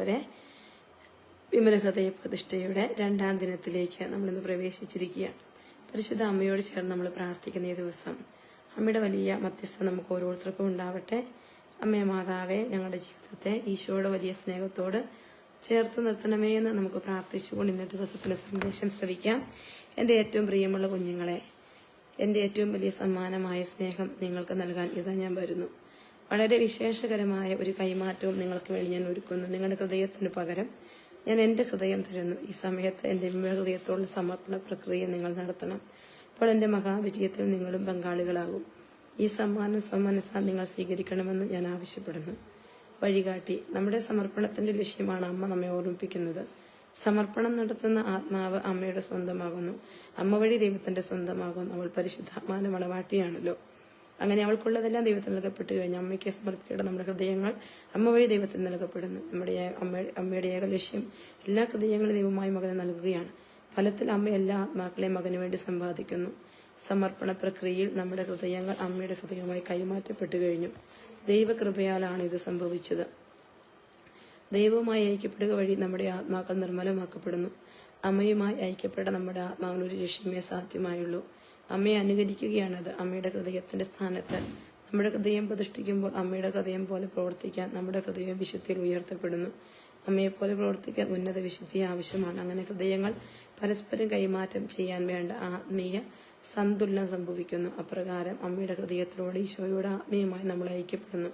വരെ വിമല ഹൃദയ പ്രതിഷ്ഠയുടെ രണ്ടാം ദിനത്തിലേക്ക് നമ്മളിന്ന് പ്രവേശിച്ചിരിക്കുകയാണ്. പരിശുദ്ധ അമ്മയോട് ചേർന്ന് നമ്മൾ പ്രാർത്ഥിക്കുന്ന ഈ ദിവസം അമ്മയുടെ വലിയ മധ്യസ്ഥ നമുക്ക് ഓരോരുത്തർക്കും ഉണ്ടാവട്ടെ. അമ്മേ മാതാവേ ഞങ്ങളുടെ ജീവിതത്തെ ഈശോയുടെ വലിയ സ്നേഹത്തോട് ചേർത്ത് നിർത്തണമേ എന്ന് നമുക്ക് പ്രാർത്ഥിച്ചുകൊണ്ട് ഇന്നത്തെ ദിവസത്തിന് സന്ദേശം ശ്രവിക്കാം. എന്റെ ഏറ്റവും പ്രിയമുള്ള കുഞ്ഞുങ്ങളെ എന്റെ ഏറ്റവും വലിയ സമ്മാനമായ സ്നേഹം നിങ്ങൾക്ക് നൽകാൻ ഇതാ ഞാൻ വരുന്നു. വളരെ വിശേഷകരമായ ഒരു കൈമാറ്റവും നിങ്ങൾക്ക് വേണ്ടി ഞാൻ ഒരുക്കുന്നു. നിങ്ങളുടെ ഹൃദയത്തിന് പകരം ഞാൻ എന്റെ ഹൃദയം തരുന്നു. ഈ സമയത്ത് എന്റെ ഹൃദയത്തോടുള്ള സമർപ്പണ പ്രക്രിയ നിങ്ങൾ നടത്തണം. അപ്പോൾ എന്റെ മഹാവിജയത്തിൽ നിങ്ങളും പങ്കാളികളാകും. ഈ സമ്മാനം സ്വമനസ്സാൽ നിങ്ങൾ സ്വീകരിക്കണമെന്ന് ഞാൻ ആവശ്യപ്പെടുന്നു. വഴികാട്ടി നമ്മുടെ സമർപ്പണത്തിന്റെ ലക്ഷ്യമാണ് അമ്മ നമ്മെ ഓർമ്മിപ്പിക്കുന്നത്. സമർപ്പണം നടത്തുന്ന ആത്മാവ് അമ്മയുടെ സ്വന്തമാകുന്നു. അമ്മ വഴി ദൈവത്തിന്റെ സ്വന്തമാകുന്നു. അവൾ പരിശുദ്ധാത്മാന മണവാട്ടിയാണല്ലോ. അങ്ങനെ അവൾക്കുള്ളതെല്ലാം ദൈവത്തിന് നൽകപ്പെട്ടു കഴിഞ്ഞു. അമ്മയ്ക്ക് സമർപ്പിക്കേണ്ട നമ്മുടെ ഹൃദയങ്ങൾ അമ്മ വഴി ദൈവത്തിന് നൽകപ്പെടുന്നു. നമ്മുടെ അമ്മ- അമ്മയുടെ ഏക ലക്ഷ്യം എല്ലാ ഹൃദയങ്ങളും ദൈവമായി മകന് നൽകുകയാണ്. ഫലത്തിൽ അമ്മ എല്ലാ ആത്മാക്കളെയും മകന് വേണ്ടി സമ്പാദിക്കുന്നു. സമർപ്പണ പ്രക്രിയയിൽ നമ്മുടെ ഹൃദയങ്ങൾ അമ്മയുടെ ഹൃദയമായി കൈമാറ്റപ്പെട്ടു കഴിഞ്ഞു. ദൈവകൃപയാലാണ് ഇത് സംഭവിച്ചത്. ദൈവവുമായി ഐക്യപ്പെടുക വഴി നമ്മുടെ ആത്മാക്കൾ നിർമ്മലമാക്കപ്പെടുന്നു. അമ്മയുമായി ഐക്യപ്പെട്ട നമ്മുടെ ആത്മാവിനൊരു ലക്ഷ്യമേ സാധ്യമായുള്ളൂ. അമ്മയെ അനുകരിക്കുകയാണത് അമ്മയുടെ ഹൃദയത്തിന്റെ സ്ഥാനത്ത്. നമ്മുടെ ഹൃദയം പ്രതിഷ്ഠിക്കുമ്പോൾ അമ്മയുടെ ഹൃദയം പോലെ പ്രവർത്തിക്കാൻ നമ്മുടെ ഹൃദയം വിശുദ്ധിയിൽ ഉയർത്തപ്പെടുന്നു. അമ്മയെ പോലെ പ്രവർത്തിക്കാൻ ഉന്നത വിശുദ്ധി ആവശ്യമാണ്. അങ്ങനെ ഹൃദയങ്ങൾ പരസ്പരം കൈമാറ്റം ചെയ്യാൻ വേണ്ട ആത്മീയ സന്തുലനം സംഭവിക്കുന്നു. അപ്രകാരം അമ്മയുടെ ഹൃദയത്തിലൂടെ ഈശോയുടെ ആത്മീയമായി നമ്മൾ ഐക്യപ്പെടുന്നു.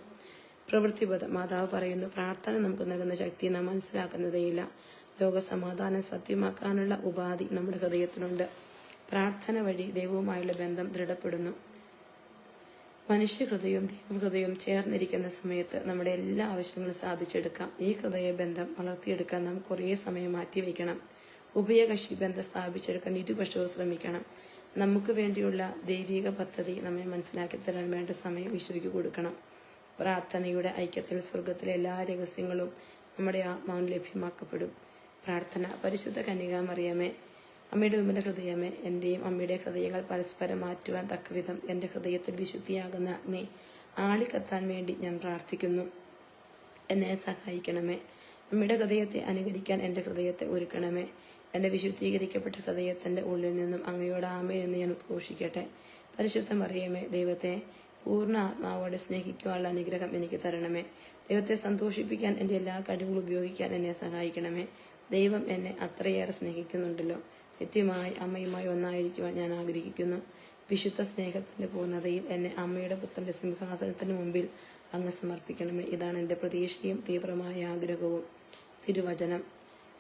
പ്രവൃത്തിബോധം മാതാവ് പറയുന്നു പ്രാർത്ഥന നമുക്ക് നൽകുന്ന ശക്തി നാം മനസ്സിലാക്കുന്നതേയില്ല. ലോകസമാധാനം സത്യമാക്കാനുള്ള ഉപാധി നമ്മുടെ ഹൃദയത്തിലുണ്ട് പ്രാർത്ഥന വഴി ദൈവവുമായുള്ള ബന്ധം ദൃഢപ്പെടുന്നു. മനുഷ്യഹൃദയവും ദൈവഹൃദയവും ചേർന്നിരിക്കുന്ന സമയത്ത് നമ്മുടെ എല്ലാ ആവശ്യങ്ങളും സാധിച്ചെടുക്കാം. ഈ ഹൃദയ ബന്ധം വളർത്തിയെടുക്കാൻ നാം കുറേ സമയം മാറ്റിവെക്കണം ഉഭയകക്ഷി ബന്ധം സ്ഥാപിച്ചെടുക്കാൻ ഇരുപക്ഷവും ശ്രമിക്കണം. നമുക്ക് വേണ്ടിയുള്ള ദൈവിക പദ്ധതി നമ്മെ മനസ്സിലാക്കി തരാൻ വേണ്ട സമയം ഈശോയ്ക്ക് കൊടുക്കണം. പ്രാർത്ഥനയുടെ ഐക്യത്തിൽ സ്വർഗത്തിലെ എല്ലാ രഹസ്യങ്ങളും നമ്മുടെ ആത്മാവിന് ലഭ്യമാക്കപ്പെടും. പ്രാർത്ഥന പരിശുദ്ധ കന്യകാമറിയമേ അമ്മയുടെ ഉമ്മന്റെ ഹൃദയമേ എന്റെയും അമ്മയുടെ ഹൃദയങ്ങൾ പരസ്പരം മാറ്റുവാൻ തക്കവിധം എന്റെ ഹൃദയത്തിൽ വിശുദ്ധിയാകുന്ന നീ ആളിക്കത്താൻ വേണ്ടി ഞാൻ പ്രാർത്ഥിക്കുന്നു. എന്നെ സഹായിക്കണമേ. അമ്മയുടെ ഹൃദയത്തെ അനുകരിക്കാൻ എന്റെ ഹൃദയത്തെ ഒരുക്കണമേ. എന്റെ വിശുദ്ധീകരിക്കപ്പെട്ട ഹൃദയത്തിന്റെ ഉള്ളിൽ നിന്നും അങ്ങയോട് ആമേ എന്ന് ഞാൻ ഉദ്ഘോഷിക്കട്ടെ. പരിശുദ്ധം അറിയമേ ദൈവത്തെ പൂർണ ആത്മാവോടെ സ്നേഹിക്കുവാനുള്ള അനുഗ്രഹം എനിക്ക് തരണമേ. ദൈവത്തെ സന്തോഷിപ്പിക്കാൻ എന്റെ എല്ലാ കഴിവുകളും ഉപയോഗിക്കാൻ എന്നെ സഹായിക്കണമേ. ദൈവം എന്നെ അത്രയേറെ സ്നേഹിക്കുന്നുണ്ടല്ലോ. നിത്യമായി അമ്മയുമായി ഒന്നായിരിക്കുവാൻ ഞാൻ ആഗ്രഹിക്കുന്നു. വിശുദ്ധ സ്നേഹത്തിന്റെ പൂർണതയിൽ എന്നെ അമ്മയുടെ പുത്രന്റെ സിംഹാസനത്തിന് മുമ്പിൽ അങ്ങ് സമർപ്പിക്കണമേ. ഇതാണ് എന്റെ പ്രതീക്ഷയും തീവ്രമായ ആഗ്രഹവും. തിരുവചനം.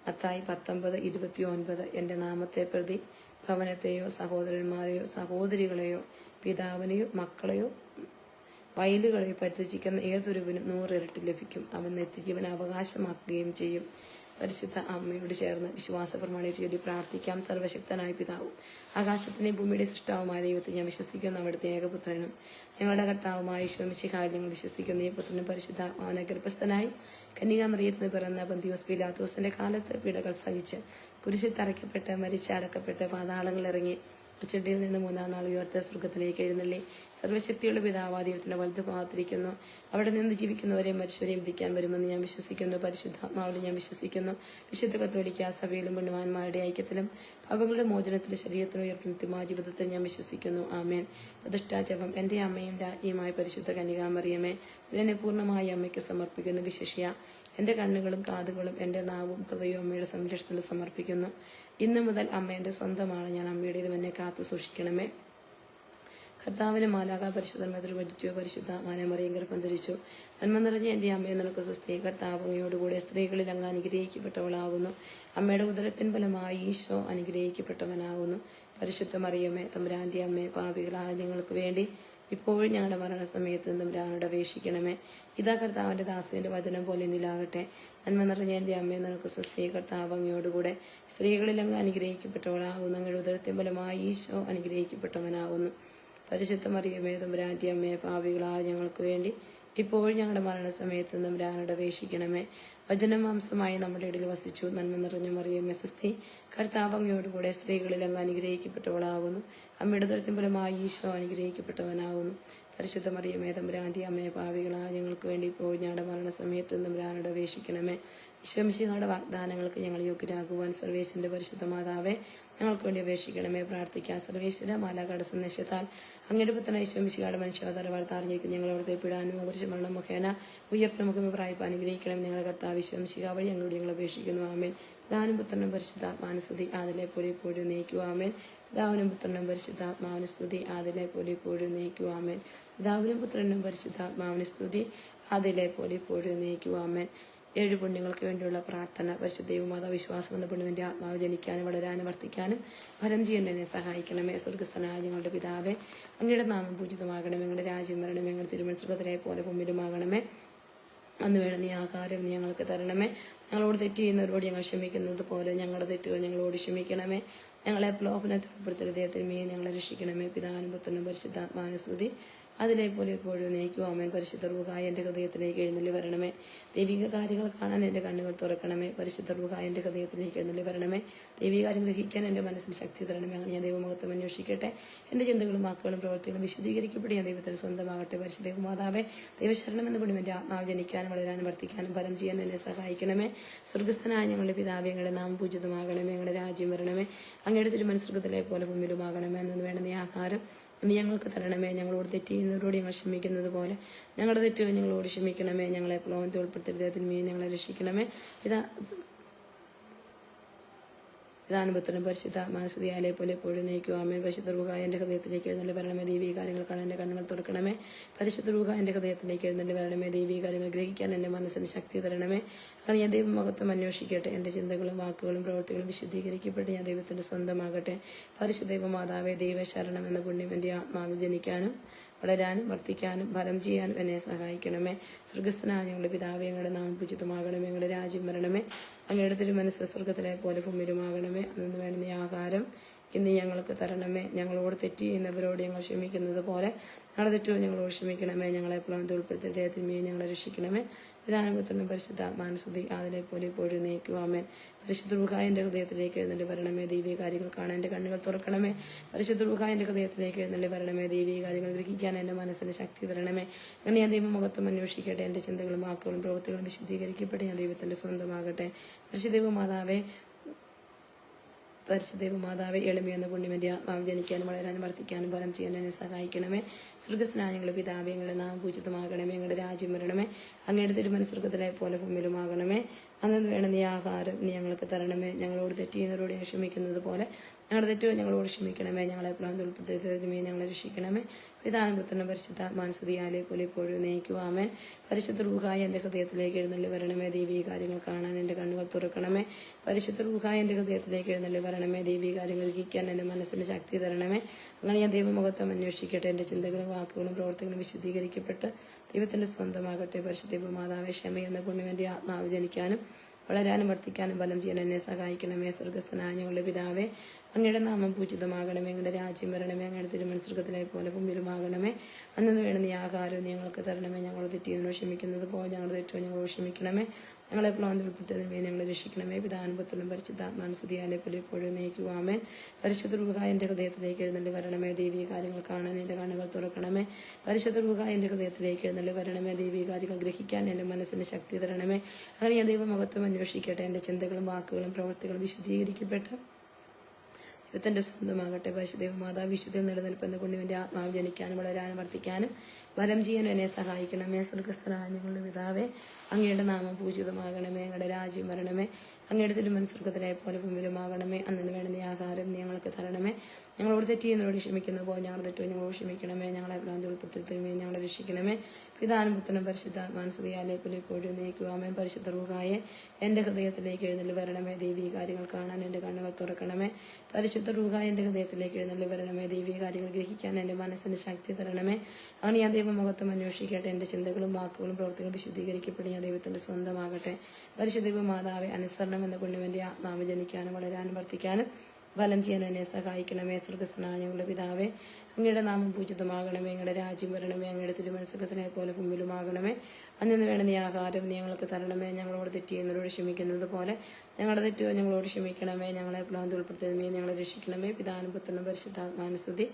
അത്തായി പത്തൊമ്പത് ഇരുപത്തി ഒൻപത് എന്റെ നാമത്തെ പ്രതി ഭവനത്തെയോ സഹോദരന്മാരെയോ സഹോദരികളെയോ പിതാവിനെയോ മക്കളെയോ വയലുകളെയോ പരിത്യജിക്കുന്ന ഏതൊരുവിനും നൂറിരട്ടി ലഭിക്കും. അവൻ നിത്യജീവൻ അവകാശമാക്കുകയും ചെയ്യും. പരിശുദ്ധ അമ്മയോട് ചേർന്ന് വിശ്വാസ പ്രമാണി ചൊല്ലി പ്രാർത്ഥിക്കാം. സർവശക്തനായ പിതാവും ആകാശത്തിന്റെയും ഭൂമിയുടെ സൃഷ്ടാവുമായ ദൈവത്തെ ഞാൻ വിശ്വസിക്കുന്നു. അവിടുത്തെ ഏകപുത്രനും ഞങ്ങളുടെ കർത്താവുമായ ഈശ്വമിശിഹായിൽ ഞങ്ങൾ വിശ്വസിക്കുന്ന. ഈ പുത്രനും പരിശുദ്ധ ആനഗർഭസ്ഥനായി ഗർഭസ്ഥനായി കന്യകാമറിയത്തിന് പിറന്ന ബന്ധിയോസ് പിലാത്തോസിന്റെ കാലത്ത് പീഡകൾ സഹിച്ച് കുരിശിൽ തറയ്ക്കപ്പെട്ട് മരിച്ചടക്കപ്പെട്ട് പാതാളങ്ങൾ ഇറങ്ങി ചെടിയിൽ നിന്ന് മൂന്നാം നാൾ ഉയർത്ത സ്വർഗത്തിലേക്ക് എഴുന്നള്ളി. സർവശക്തിയുള്ള പിതാവാ വലുത് ഭാഗത്തിരിക്കുന്നു അവിടെ നിന്ന് ജീവിക്കുന്നവരെയും മനുഷ്യരെയും വിധിക്കാൻ വരുമെന്ന് ഞാൻ വിശ്വസിക്കുന്നു. പരിശുദ്ധാത്മാവിൽ ഞാൻ വിശ്വസിക്കുന്നു. വിശുദ്ധ കത്തോലിക്ക സഭയിലും പെണ്ണുവാന്മാരുടെ ഐക്യത്തിലും പാപങ്ങളുടെ മോചനത്തിലും ശരീരത്തിനും ഉയർത്തുന്ന ജീവിതത്തിൽ ഞാൻ വിശ്വസിക്കുന്നു. ആമേൻ. പ്രതിഷ്ഠാജപം എന്റെ അമ്മയും രാജ്ഞിയുമായ പരിശുദ്ധ കനികാമറിയമേ എന്നെ പൂർണമായി അമ്മയ്ക്ക് സമർപ്പിക്കുന്നു വിശേഷിയ. എന്റെ കണ്ണുകളും കാതുകളും എന്റെ നാവും ഹൃദയവും അമ്മയുടെ സംരക്ഷണത്തിൽ സമർപ്പിക്കുന്നു. ഇന്നു മുതൽ അമ്മ എന്റെ സ്വന്തമാണ്. ഞാൻ അമ്മയുടേതും എന്നെ കാത്തു സൂക്ഷിക്കണമേ. കർത്താവിന് മാലാക പരിശുദ്ധന്മതിൽ വധിച്ചു പരിശുദ്ധ മാനമറിയും ഗർഭം ധരിച്ചു നന്മ നിറഞ്ഞ എന്റെ അമ്മയെ നിനക്ക് സുസ്ഥി കർത്താവ് അങ്ങയോടുകൂടെ സ്ത്രീകളിൽ അങ്ങ് അനുഗ്രഹിക്കപ്പെട്ടവളാകുന്നു. അമ്മയുടെ ഉദരത്തിൻ ഫലമായി ഈശോ അനുഗ്രഹിക്കപ്പെട്ടവനാകുന്നു. പരിശുദ്ധ മറിയമ്മേ തമ്പുരാന്റെ അമ്മേ പാപികളായ ഞങ്ങൾക്ക് വേണ്ടി ഇപ്പോഴും ഞങ്ങളുടെ മരണസമയത്ത് തമ്പുരാനോട് അപേക്ഷിക്കണമേ. ഇതാ കർത്താവിന്റെ ദാസിന്റെ വചനം പോലെ എന്നിലാകട്ടെ നന്മ നിറഞ്ഞ എന്റെ അമ്മയെ നിനക്ക് സ്വസ്ഥീ കർത്താവ് അങ്ങയോടുകൂടെ. സ്ത്രീകളിൽ അങ്ങ് അനുഗ്രഹിക്കപ്പെട്ടവളാകുന്നു. അങ്ങയുടെ ഉദരത്തെ ഫലമായി ഈശോ അനുഗ്രഹിക്കപ്പെട്ടവനാകുന്നു. പരിശുദ്ധ മറിയമേ തമ്പുരാന്റെ അമ്മയെ പാപികളായ ഞങ്ങൾക്ക് വേണ്ടി ഇപ്പോഴും ഞങ്ങളുടെ മരണസമയത്ത് തമ്പുരാനോട് അപേക്ഷിക്കണമേ. വചനം മാംസമായി നമ്മുടെ ഇടയിൽ വസിച്ചു. നന്മ നിറഞ്ഞ മറിയമ്മ സുസ്ഥി കർത്താപങ്ങയോടുകൂടെ സ്ത്രീകളിൽ അങ്ങ് അനുഗ്രഹിക്കപ്പെട്ടവളാകുന്നു. അമ്മയുടെ ദൃത്യം ഫലമായി ഈശോ അനുഗ്രഹിക്കപ്പെട്ടവനാകുന്നു. പരിശുദ്ധ മറിയമേ തമ്പ്രാന്തി അമ്മയെ പാവികളാ ഞങ്ങൾക്ക് വേണ്ടി ഇപ്പോൾ ഞങ്ങളുടെ മരണസമയത്ത് തമ്പുരാനോട് അപേക്ഷിക്കണമേ. വിശ്വംശികളുടെ വാഗ്ദാനങ്ങൾക്ക് ഞങ്ങൾ യോഗ്യരാകുവാൻ സർവേശന്റെ പരിശുദ്ധ മാതാവെ ഞങ്ങൾക്ക് വേണ്ടി അപേക്ഷിക്കണമേ. പ്രാർത്ഥിക്കാം. സർവേശ്വര മാലാകാട് സന്ദേശത്താൽ അങ്ങയുടെ പുത്തന ഈശ്വംശികളുടെ മനുഷ്യാവതാര വാർത്ത അറിഞ്ഞിരിക്കും ഞങ്ങൾ അവിടുത്തെ പിടാനും കുറിച്ച് മരണം മുഖേന ഉയർപ്പ് പ്രായപ്പ് അനുഗ്രഹിക്കണം ഞങ്ങളുടെ കർത്താവ് വിശ്വംശിക വഴി ഞങ്ങളോട് ഞങ്ങൾ അപേക്ഷിക്കുന്നു. ആമേൻ. ദാനും പുത്രനും പരിശുദ്ധാത്മാനുസ്തുതി അതിലെ പോലെ ഇപ്പോഴും നയിക്കുവാമേൻ പിതാവിനും പുത്രനും പരിശുദ്ധാത്മാവിന് സ്തുതി. അതിലെ പോലെ ഇപ്പോഴും നയിക്കുവാമേൻ പിതാവിനും പുത്രനും പരിശുദ്ധാത്മാവിന് സ്തുതി. അതിലെ പോലെ ഇപ്പോഴും നയിക്കുവാമേൻ ഏഴ് പുണ്യങ്ങൾക്ക് വേണ്ടിയുള്ള പ്രാർത്ഥന പരിശുദ്ധ ദൈവമാതാ വിശ്വാസം എന്ന പുണ്യവിന്റെ ആത്മാവ് ജനിക്കാനും വളരാനും വർത്തിക്കാനും ഫലം ചെയ്യാൻ എന്നെ സഹായിക്കണമേ. സ്വർഗസ്ഥനായ ഞങ്ങളുടെ പിതാവേ അങ്ങയുടെ നാമം പൂജിതമാകണമേ. ഞങ്ങളുടെ രാജ്യം വരണമേ. ഞങ്ങളുടെ തിരുമത്സരത്തിലെ പോലെ ഭൂമിയിലുമാകണമേ അന്ന് വേണം നീ ആകാരം ഞങ്ങൾക്ക് തരണമേ. ഞങ്ങളോട് തെറ്റ് ചെയ്യുന്നവരോട് ഞങ്ങൾ ക്ഷമിക്കുന്നത് പോലെ ഞങ്ങളുടെ തെറ്റുകൾ ഞങ്ങളോട് ക്ഷമിക്കണമേ. ഞങ്ങളെ പ്രലോഭനത്തിൽ ഉൾപ്പെടുത്തരുതേ തിരുമയെ ഞങ്ങളെ രക്ഷിക്കണമേ. പിതാവിനും പുത്രനും പരിശുദ്ധാത്മാനുസ്തുതി അതിലെ പോലെ എപ്പോഴും നയിക്കുവാമേൻ പരിശുദ്ധ റൂഹായ എന്റെ ഹൃദയത്തിലേക്ക് എഴുന്നള്ളി വരണമേ. ദൈവിക കാര്യങ്ങൾ കാണാൻ എന്റെ കണ്ണുകൾ തുറക്കണമേ. പരിശുദ്ധ റൂഹായ എന്റെ ഹൃദയത്തിലേക്ക് എഴുന്നള്ളി വരണമേ. ദൈവിക കാര്യം ഗ്രഹിക്കാൻ എന്റെ മനസ്സിന് ശക്തി തരണമേ. അങ്ങനെ ഞാൻ ദൈവമഹത്വം അന്വേഷിക്കട്ടെ. എന്റെ ചിന്തകളും വാക്കുകളും പ്രവർത്തികളും വിശദീകരിക്കപ്പെട്ട് ഞാൻ ദൈവത്തിന് സ്വന്തമാകട്ടെ. പരിശുദ്ധ മാതാവേ ദൈവശരണം എന്ന് പുണ്യം എന്റെ ആത്മാവ് ജനിക്കാനും വളരാനും വർത്തിക്കാനും ഫലം ചെയ്യാൻ എന്നെ സഹായിക്കണമേ. സ്വർഗസ്ഥനായ ഞങ്ങളുടെ പിതാവ് ഞങ്ങളുടെ നാം പൂജിതമാകണമേ. ഞങ്ങളുടെ രാജ്യം വരണമേ. അങ്ങയുടെ തിരുമനസ്കൃതത്തിലെ പോലെ ഭൂമിയിലുമാകണമേ. എന്നു വേണ്ട നീ ആഹാരം. നീ ഞങ്ങൾക്ക് തരണമേ. ഞങ്ങളോട് തെറ്റ് ചെയ്യുന്നവരോട് ഞങ്ങൾ ക്ഷമിക്കുന്നത് പോലെ. ഞങ്ങളുടെ തെറ്റുകൾ ഞങ്ങളോട് ക്ഷമിക്കണമേ. ഞങ്ങളെ പ്ലോഹത്തിൽ ഉൾപ്പെടുത്തരുതേ. തിന്മയെ ഞങ്ങളെ രക്ഷിക്കണമേ. ഇതാ ഇതാനുപുത്രനും പരിശുദ്ധ മാസുതിയാലെ പോലെ എപ്പോഴും നയിക്കുവാമേ പരിശുദ്ധ റൂഹ എന്റെ ഹൃദയത്തിലേക്ക് എഴുന്നള്ളി വരണമേ. ദൈവീ കാര്യങ്ങൾ കാണാൻ എന്റെ കണ്ണുകൾ തുറക്കണമേ. പരിശുദ്ധ രൂപ എന്റെ ഹൃദയത്തിലേക്ക് എഴുന്നള്ളി വരണമേ. ദൈവീ കാര്യങ്ങൾ ഗ്രഹിക്കാൻ എന്റെ മനസ്സിന് ശക്തി തരണമേ. അങ്ങനെ ഞാൻ ദൈവമഹത്വം അന്വേഷിക്കട്ടെ. എന്റെ ചിന്തകളും വാക്കുകളും പ്രവൃത്തികളും വിശുദ്ധീകരിക്കപ്പെട്ട് ഞാൻ ദൈവത്തിന്റെ സ്വന്തമാകട്ടെ. പരിശുദ്ധ ദൈവമാതാവേ ദൈവശരണം എന്ന പുണ്യം എന്റെ ആത്മാവിൽ ജനിക്കാനും വളരാനും വർദ്ധിക്കാനും ഫലം ചെയ്യാനും എന്നെ സഹായിക്കണമേ. സ്വർഗസ്ഥനായ ഞങ്ങളുടെ പിതാവ് ഞങ്ങളുടെ നാം പൂജിതമാകണമേ. ഞങ്ങളുടെ രാജ്യം വരണമേ. അങ്ങയുടെ തിരുമനസ് സ്വർഗത്തിലെ പോലെ ഭൂമിയിലുമാകണമേ. അന്ന് വേണ്ടുന്ന ആഹാരം ഇന്ന് ഞങ്ങൾക്ക് തരണമേ. ഞങ്ങളോട് തെറ്റ് ചെയ്യുന്നവരോട് ഞങ്ങൾ ക്ഷമിക്കുന്നത് പോലെ ഞങ്ങളുടെ തെറ്റുകൾ ഞങ്ങളോട് ക്ഷമിക്കണമേ. ഞങ്ങളെ പ്ലാന്ത് ഉൾപ്പെടുത്തിയ ദേഹത്തിന്മേയും ഞങ്ങളെ രക്ഷിക്കണമേ. പിതാനുപുത്രനും പരിശുദ്ധ മാനസുതി അതിനെ പോലെ ഇപ്പോഴും നയിക്കുവാമേൻ പരിശുദ്ധ റുഹായന്റെ ഹൃദയത്തിലേക്ക് എഴുന്നള്ളി വരണമേ. ദൈവീയ കാര്യങ്ങൾ കാണാൻ എന്റെ കണ്ണുകൾ തുറക്കണമേ. പരിശുദ്ധ റുഹായന്റെ ഹൃദയത്തിലേക്ക് എഴുന്നള്ളി വരണമേ. ദൈവീയ കാര്യങ്ങൾ ഗ്രഹിക്കാൻ എന്റെ മനസ്സിന് ശക്തി തരണമേ. അങ്ങനെ ഞാൻ ദൈവമുഖത്തും അന്വേഷിക്കട്ടെ. എന്റെ ചിന്തകളും വാക്കുകളും പ്രവൃത്തികളും വിശുദ്ധീകരിക്കട്ടെ. ഞാൻ ദൈവത്തിന്റെ സ്വന്തമാകട്ടെ. പരിശുദ്ധ മാതാവേ പരിശുദ്ധ മാതാവ് എളിമയെന്ന പുണ്യമെന്റെ ആത്മാവ് ജനിക്കാനും വളരാനും വർദ്ധിക്കാനും ഫലം ചെയ്യാൻ എന്നെ സഹായിക്കണമേ. സ്വർഗസ്നാനങ്ങൾ പിതാവേ നാം പൂജിതമാകണമേ ഞങ്ങളുടെ രാജ്യം വരണമേ. അങ്ങയുടെ തിരുമനസ്വർഗത്തിലെ പോലെ ഭൂമിയിലുമാകണമേ. അന്നു വേണം നീ ആഹാരം നീ ഞങ്ങൾക്ക് തരണമേ. ഞങ്ങളോട് തെറ്റിയുന്നവരോട് ക്ഷമിക്കുന്നത് പോലെ ഞങ്ങളുടെ തെറ്റുകൾ ഞങ്ങളോട് ക്ഷമിക്കണമേ. ഞങ്ങളെ പ്ലാന്ത് ഉൾപ്പെടുത്തരുമേ ഞങ്ങളെ രക്ഷിക്കണമേ. പിതാനും പുത്രനും പരിശുദ്ധാത്മാനുസ്തുതിയാലെ പോലെ ഇപ്പോഴും നയിക്കുവാമേ പരിശുദ്ധ റൂഹായി എന്റെ ഹൃദയത്തിലേക്ക് എഴുന്നള്ളി വരണമേ. ദേവീ കാര്യങ്ങൾ കാണാൻ എന്റെ കണ്ണുകൾ തുറക്കണമേ. പരിശുദ്ധ റൂഹായി എന്റെ ഹൃദയത്തിലേക്ക് എഴുന്നള്ളി വരണമേ. ദേവീ കാര്യങ്ങൾ ഗ്രഹിക്കാൻ എന്റെ മനസ്സിന് ശക്തി തരണമേ. അങ്ങനെ ഞാൻ ദൈവമുഖത്വം അന്വേഷിക്കട്ടെ. എന്റെ ചിന്തകളും വാക്കുകളും പ്രവർത്തനങ്ങളും വിശദീകരിക്കപ്പെട്ട് ദൈവത്തിന്റെ സ്വന്തമാകട്ടെ. പരിശുദ്ധ മാതാവേ ക്ഷമയെന്ന പുണ്യവന്റെ ആത്മാവ് ജനിക്കാനും വളരാനും വർത്തിക്കാനും ബലം ചെയ്യാൻ എന്നെ സഹായിക്കണമേ. സ്വർഗസ്ഥനായ ഞങ്ങളുടെ പിതാവേ അങ്ങയുടെ നാമം പൂജിതമാകണമേ അങ്ങയുടെ രാജ്യം വരണമേ അങ്ങയുടെ തിരുമനസ്സൃഗത്തിലെ പോലെ ഭൂമിയിലുമാകണമേ. അന്നു വേണം നീ ആഹാരം ഞങ്ങൾക്ക് തരണമേ. ഞങ്ങൾ തെറ്റിയതിനോ ക്ഷമിക്കുന്നത് പോലെ ഞങ്ങൾ തെറ്റോ ഞങ്ങൾ ക്ഷമിക്കണമേ. ഞങ്ങളെ പ്ലാന്ത് വേണ്ടി ഞങ്ങളെ രക്ഷിക്കണമേ. സ്തുതിയാലെ പോലെ ഇപ്പോഴും നയിക്കുവാമേ പരിശുദ്ധ എന്റെ ഹൃദയത്തിലേക്ക് എഴുന്നള്ളി വരണമേ. ദൈവീയ കാര്യങ്ങൾ കാണാൻ എന്റെ കണ്ണുകൾ തുറക്കണമേ. പരിശുദ്ധ എന്റെ ഹൃദയത്തിലേക്ക് എഴുന്നള്ളി വരണമേ. ദൈവീയ കാര്യങ്ങൾ ഗ്രഹിക്കാൻ എന്റെ മനസ്സിന് ശക്തി തരണമേ. അങ്ങനെ ഞാൻ ദൈവമഹത്വം അന്വേഷിക്കട്ടെ. എന്റെ ചിന്തകളും വാക്കുകളും പ്രവൃത്തികളും വിശുദ്ധീകരിക്കപ്പെട്ട് ദൈവത്തിന്റെ സ്വന്തമാകട്ടെ. പരിശുദ്ധ മാതാവ് വിശുദ്ധ നിലനിൽപ്പെന്ന കുഞ്ഞുവിന്റെ ആത്മാവ് ജനിക്കാനും വളരാനും വർദ്ധിക്കാനും വരം ചെയ്യാൻ എന്നെ സഹായിക്കണമേ സ്വർഗസ്ഥനായ ഞങ്ങളുടെ പിതാവേ. അങ്ങയുടെ നാമം പൂജിതമാകണമേ അങ്ങയുടെ രാജ്യം വരണമേ. അങ്ങയുടെ തിരുമനസ്വർഗത്തിലെ പോലെ ഭൂമിയിലുമാകണമേ അന്നു വേണ്ട നീ ആഹാരം ഞങ്ങൾക്ക് തരണമേ. ഞങ്ങളോട് തെറ്റി എന്നോട് ക്ഷമിക്കുന്ന പോലെ ഞങ്ങളുടെ തെറ്റോ ഞങ്ങളോട് ക്ഷമിക്കണമേ. ഞങ്ങളെ ഭ്രാന്തി ഉൾപ്പെടുത്തരുമേ ഞങ്ങളെ രക്ഷിക്കണമേ. പിതാനും പുത്രനും പരിശുദ്ധാത്മാൻസുതിയാലെ പുലിപ്പോഴും നയിക്കുവാമേ പരിശുദ്ധ റൂഹായെ എന്റെ ഹൃദയത്തിലേക്ക് എഴുന്നള്ളി വരണമേ. ദൈവീ കാര്യങ്ങൾ കാണാൻ എന്റെ കണ്ണുകൾ തുറക്കണമേ. പരിശുദ്ധ റൂഹായ എന്റെ ഹൃദയത്തിലേക്ക് എഴുന്നള്ളി വരണമേ. ദൈവീ കാര്യങ്ങൾ ഗ്രഹിക്കാൻ എന്റെ മനസ്സിന് ശക്തി തരണമേ. അങ്ങനെ ഞാൻ ദൈവമുഖത്വം അന്വേഷിക്കട്ടെ. എന്റെ ചിന്തകളും വാക്കുകളും പ്രവർത്തികളും വിശുദ്ധീകരിക്കപ്പെട്ട് ഞാൻ സ്വന്തമാകട്ടെ. പരിശുദ്ധ മാതാവെ അനുസരണം എന്ന പുണ്യവന്റെ ആത്മാവ് ജനിക്കാനും വളരാനും വർദ്ധിക്കാനും ഫലം ചെയ്യാൻ എന്നെ സഹായിക്കണമേ. സ്വർഗസ്ഥനായ ഞങ്ങളുടെ പിതാവേ അങ്ങയുടെ നാമം പൂജിതമാകണമേ. അങ്ങയുടെ രാജ്യം വരണമേ. അങ്ങയുടെ തിരുമനസുഖത്തിനെ പോലെ ഭൂമിയിലുമാകണമേ. അന്നു വേണം നീ ആഹാരം നീ ഞങ്ങൾക്ക് തരണമേ. ഞങ്ങളോട് തെറ്റ് ചെയ്യുന്നവരോട് ക്ഷമിക്കുന്നത് പോലെ ഞങ്ങളുടെ തെറ്റുകൾ ഞങ്ങളോട് ക്ഷമിക്കണമേ. ഞങ്ങളെ പ്ലാന്ത് ഉൾപ്പെടുത്തണമേ ഞങ്ങളെ രക്ഷിക്കണമേ. പിതാനും പുത്രനും പരിശുദ്ധാത്മാനുസ്തുതി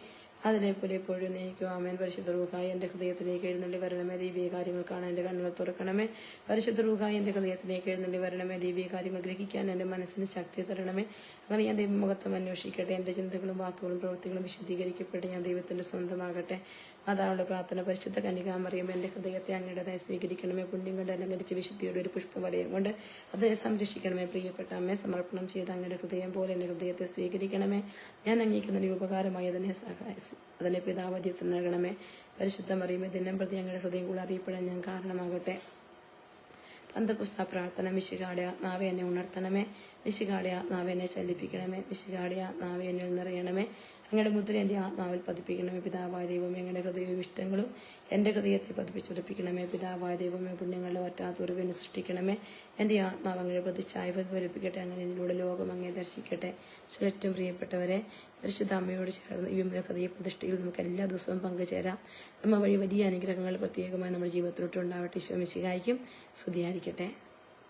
അതിനെപ്പോലെ എപ്പോഴും നീക്കും ആമേൻ. പരിശുദ്ധ റൂഹായി എന്റെ ഹൃദയത്തിലേക്ക് എഴുന്നള്ളി വരണമേ. ദീപിക കാര്യങ്ങൾ കാണാൻ എന്റെ കണ്ണുകൾ തുറക്കണമേ. പരിശുദ്ധ റൂഹായി എന്റെ ഹൃദയത്തിലേക്ക് എഴുന്നള്ളി വരണമേ. ദീപിക കാര്യങ്ങൾ ഗ്രഹിക്കാൻ എന്റെ മനസ്സിന് ശക്തി തരണമേ. അങ്ങനെ ഞാൻ ദൈവമുഖത്വം അന്വേഷിക്കട്ടെ. എന്റെ ചിന്തകളും വാക്കുകളും പ്രവൃത്തികളും വിശദീകരിക്കപ്പെട്ട് ഞാൻ ദൈവത്തിന്റെ സ്വന്തമാകട്ടെ. അതാളുടെ പ്രാർത്ഥന. പരിശുദ്ധ കനികാമറിയും എന്റെ ഹൃദയത്തെ അങ്ങയുടേതായി സ്വീകരിക്കണമേ. പുണ്യം കൊണ്ട് അലങ്കരിച്ച് വിശുദ്ധിയുടെ ഒരു പുഷ്പവലയം കൊണ്ട് അതിനെ സംരക്ഷിക്കണമേ. പ്രിയപ്പെട്ട അമ്മയെ സമർപ്പണം ചെയ്ത് അങ്ങയുടെ ഹൃദയം പോലെ എന്റെ ഹൃദയത്തെ സ്വീകരിക്കണമേ. ഞാൻ അംഗീകരിക്കുന്ന ഒരു ഉപകാരമായി അതിനെ സഹായിച്ചു അതിനെ പിതാവധ്യത്തിൽ നൽകണമേ. പരിശുദ്ധ മറിയുമേ ദിനം പ്രതി അങ്ങയുടെ ഹൃദയം കൂടെ അറിയപ്പെടാൻ ഞാൻ കാരണമാകട്ടെ. പന്തകുസ്ത പ്രാർത്ഥന മിശികാടെ ആത്മാവെ എന്നെ ഉണർത്തണമേ. മിശികാടെ ആത്മാവെ എന്നെ ചലിപ്പിക്കണമേ മിശികാടെ ആത്മാവെ എന്നിൽ നിറയണമേ. അങ്ങയുടെ മുദ്ര എന്റെ ആത്മാവിൽ പതിപ്പിക്കണമേ പിതാവായ ദൈവമേ. അങ്ങയുടെ ഹൃദയവും ഇഷ്ടങ്ങളും എന്റെ ഹൃദയത്തെ പതിപ്പിച്ചുറപ്പിക്കണമേ പിതാവായ ദൈവമേ. പുണ്യങ്ങളുടെ പറ്റാത്ത ഉറവിനെ സൃഷ്ടിക്കണമേ. എന്റെ ആത്മാവ് അങ്ങയുടെ പ്രതിച്ഛായ പ്രതിഫലിപ്പിക്കട്ടെ അങ്ങനെ എന്നിലൂടെ ലോകം അങ്ങേ ദർശിക്കട്ടെ. ഏറ്റവും പ്രിയപ്പെട്ടവരെ പരിശുദ്ധ അമ്മയോട് ചേർന്ന് ഈ ഹൃദയ പ്രതിഷ്ഠയിൽ നമുക്ക് എല്ലാ ദിവസവും പങ്കുചേരാം. നമ്മൾ വഴി വലിയ അനുഗ്രഹങ്ങൾ പ്രത്യേകമായി നമ്മുടെ ജീവിതത്തിലോട്ട് ഉണ്ടാവട്ടെ. ഈശോ കായിക്കും സ്തുതിയായിരിക്കട്ടെ.